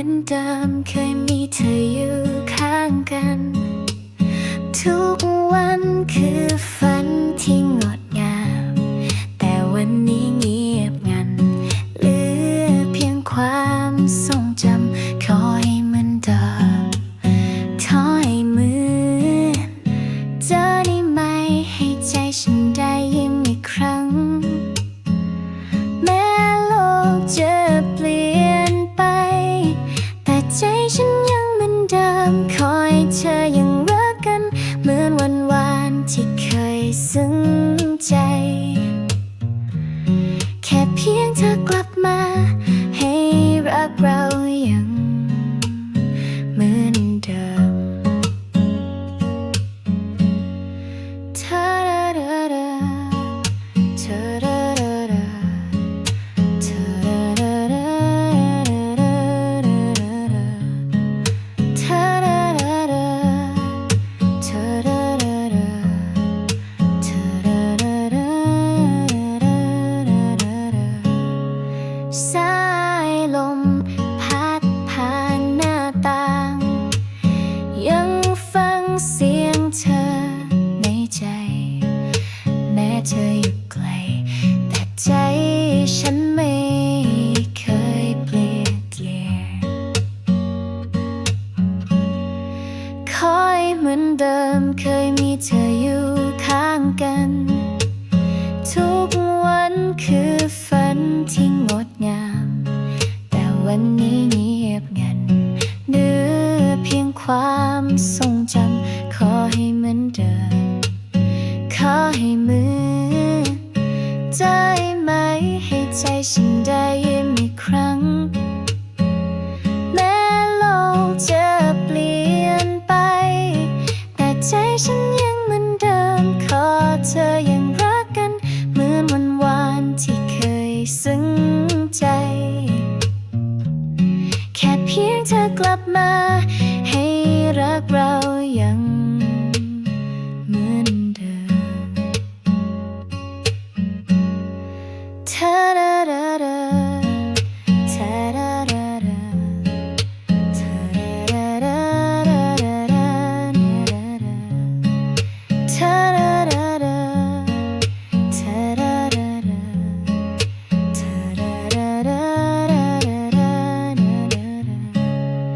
เดิมเคยมีเธออยู่ข้างกัน ทุกวันคือฝันที่งดงาม แต่วันนี้เงียบงัน เหลือเพียงความทรงจำขอให้เหมันเดิมขอให้เหมือนเจอได้ไหมให้ใจฉัน เดิมคอยเธอยังรักกัน เหมือนวันวานที่เคยซึ้งใจ แค่เพียงเธอกลับมา ให้รักเรา เสียงเธอในใจ แม้เธออยู่ไกล แต่ใจฉันไม่เคยเปลี่ยนเปลี่ยนคอยเหมือนเดิมเคยมีเธออยู่ข้างกัน ทุกวันคือฝันที่งดงาม แต่วันนี้ ให้เหมือนได้ไหมให้ใจฉันได้ยิ้มอีกครั้ง แม้โลกจะเปลี่ยนไป แต่ใจฉันยังเหมือนเดิมขอเธอยังรักกันเหมือนวันวานที่เคยซึ้งใจ แค่เพียงเธอกลับมา ให้รักเรา